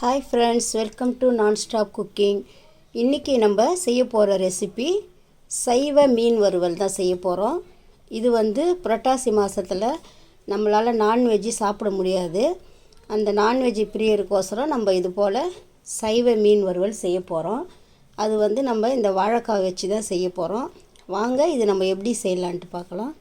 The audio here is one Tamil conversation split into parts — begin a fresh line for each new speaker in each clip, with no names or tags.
Hi friends welcome to non stop cooking இன்றைக்கி நம்ம செய்ய போகிற ரெசிபி சைவ மீன் வறுவல் தான் செய்ய போகிறோம் இது வந்து புரட்டாசி மாதத்தில் நம்மளால் நான்வெஜ்ஜு சாப்பிட முடியாது. அந்த நான்வெஜ் பிரியருக்கோசரம் நம்ம இது போல் சைவ மீன் வறுவல் செய்ய போகிறோம் அது வந்து நம்ம இந்த வாழைக்காய் வச்சு தான் செய்ய போகிறோம் வாங்க இது நம்ம எப்படி செய்யலான்ட்டு பார்க்கலாம்.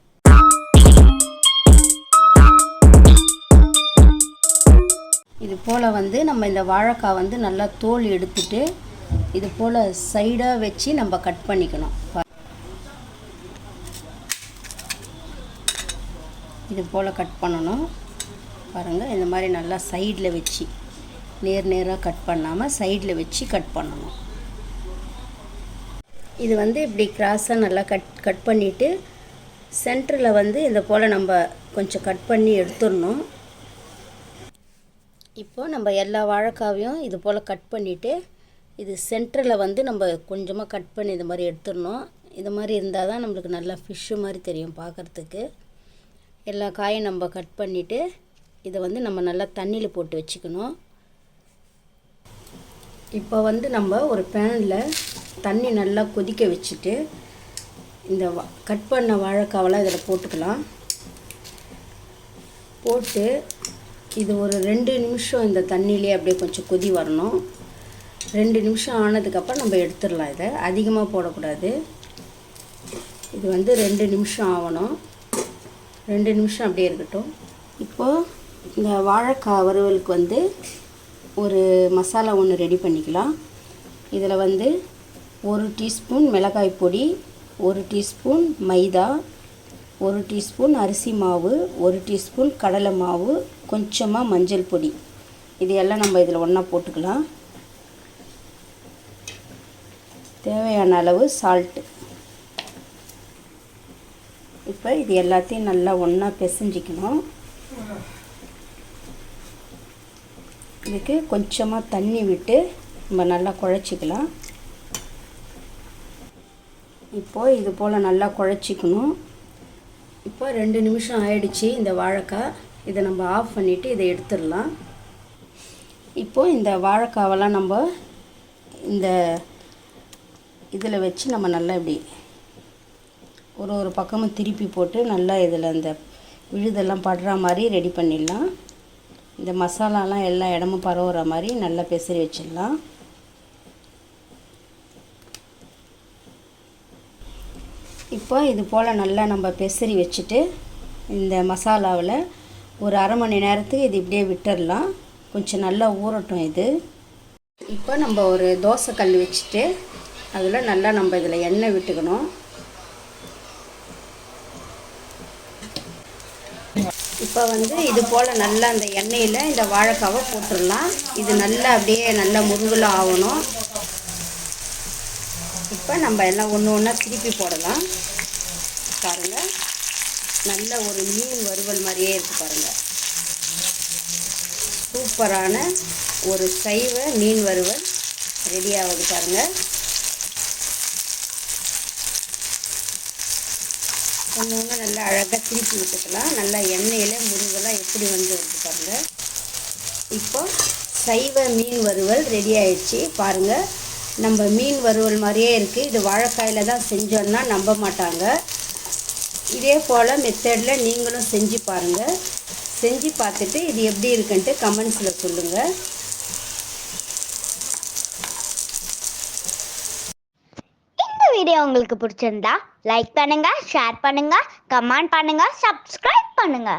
இது போல் வந்து நம்ம இந்த வாழைக்காய் வந்து நல்லா தோல் எடுத்துட்டு இது போல் சைடாக வச்சு நம்ம கட் பண்ணிக்கணும். இது போல் கட் பண்ணணும். பாருங்கள் இந்த மாதிரி நல்லா சைடில் வச்சு நேர் நேராக கட் பண்ணாமல் சைடில் வச்சு கட் பண்ணணும். இது வந்து இப்படி கிராஸாக நல்லா கட் கட் பண்ணிவிட்டு சென்டரில் வந்து இந்த போல் நம்ம கொஞ்சம் கட் பண்ணி எடுத்துடணும். இப்போ நம்ம எல்லா வாழைக்காவையும் இது போல் கட் பண்ணிவிட்டு இது சென்டரில் வந்து நம்ம கொஞ்சமாக கட் பண்ணி இது மாதிரி எடுத்துடணும். இது மாதிரி இருந்தால் தான் நம்மளுக்கு நல்லா ஃபிஷ்ஷு மாதிரி தெரியும் பார்க்குறதுக்கு எல்லா காயும் நம்ம கட் பண்ணிவிட்டு இதை வந்து நம்ம நல்லா தண்ணியில் போட்டு வச்சுக்கணும். இப்போ வந்து நம்ம ஒரு பேனில் தண்ணி நல்லா கொதிக்க வச்சுட்டு இந்த வா- கட் பண்ண வாழைக்காவெல்லாம் இதில் போட்டுக்கலாம். போட்டு இது ஒரு ரெண்டு நிமிஷம் இந்த தண்ணியிலே அப்படியே கொஞ்சம் கொதி வரணும். ரெண்டு நிமிஷம் ஆனதுக்கப்புறம் நம்ம எடுத்துடலாம் இதை. அதிகமாக போடக்கூடாது. இது வந்து ரெண்டு நிமிஷம் ஆகணும். ரெண்டு நிமிஷம் அப்படியே இருக்கட்டும். இப்போது இந்த வாழைக்காய் வறுவலுக்கு வந்து ஒரு மசாலா ஒன்று ரெடி பண்ணிக்கலாம். இதில் வந்து ஒரு டீஸ்பூன் மிளகாய் பொடி ஒரு டீஸ்பூன் மைதா ஒரு டீஸ்பூன் அரிசி மாவு ஒரு டீஸ்பூன் கடலை மாவு கொஞ்சமாக மஞ்சள் பொடி. இது எல்லாம் நம்ம இதில் ஒன்றா போட்டுக்கலாம். தேவையான அளவு சால்ட்டு இப்போ இது எல்லாத்தையும் நல்லா ஒன்றா பிசைஞ்சிக்கணும். இதுக்கு கொஞ்சமாக தண்ணி விட்டு நம்ம நல்லா குழச்சிக்கலாம். இப்போது இது போல் நல்லா குழச்சிக்கணும். இப்போ ரெண்டு நிமிஷம் ஆயிடுச்சு இந்த வாழைக்காய் இதை நம்ம ஆஃப் பண்ணிவிட்டு இதை எடுத்துடலாம். இப்போது இந்த வாழைக்காவெல்லாம் நம்ம இந்த இதில் வச்சு நம்ம நல்லா இப்படி ஒரு ஒரு பக்கமும் திருப்பி போட்டு நல்லா இதில் இந்த விழுதெல்லாம் படுற மாதிரி ரெடி பண்ணிடலாம். இந்த மசாலாலாம் எல்லா இடமும் பரவுற மாதிரி நல்லா பெசரி வச்சிடலாம். இப்போ இது போல் நல்லா நம்ம பெசரி வச்சுட்டு இந்த மசாலாவில் ஒரு அரை மணி நேரத்துக்கு இது இப்படியே விட்டுடலாம் கொஞ்சம் நல்லா ஊறட்டும் இது. இப்போ நம்ம ஒரு தோசை கல் வச்சுட்டு அதில் நல்லா நம்ம இதில் எண்ணெய் விட்டுக்கணும். இப்போ வந்து இது போல் நல்லா அந்த எண்ணெயில் இந்த வாழைக்காவை போட்டுடலாம் இது நல்லா அப்படியே நல்லா முருகலாக ஆகணும். இப்போ நம்ம எல்லாம் ஒன்று ஒன்றா திருப்பி போடலாம். பாருங்கள் நல்ல ஒரு மீன் வறுவல் மாதிரியே இருக்குது பாருங்கள் சூப்பரான ஒரு சைவ மீன் வறுவல் ரெடி ஆகுது பாருங்கள் ஒன்று ஒன்று நல்லா அழகாக திருப்பி விட்டுக்கலாம். நல்லா எண்ணெயில் முருகெல்லாம் எப்படி வந்து வருது பாருங்கள் இப்போ சைவ மீன் வறுவல் ரெடி ஆயிடுச்சு. பாருங்கள் நம்ம மீன் வறுவல் மாதிரியே இருக்குது இது வாழைக்காயில் தான் செஞ்சோன்னா நம்ப மாட்டாங்க. இதே போல் மெத்தடில் நீங்களும் செஞ்சு பாருங்கள் செஞ்சு பார்த்துட்டு இது எப்படி இருக்குன்ட்டு கமெண்ட்ஸில் சொல்லுங்கள்
இந்த வீடியோ உங்களுக்கு பிடிச்சிருந்தா லைக் பண்ணுங்க ஷேர் பண்ணுங்க கமெண்ட் பண்ணுங்க சப்ஸ்கிரைப் பண்ணுங்க.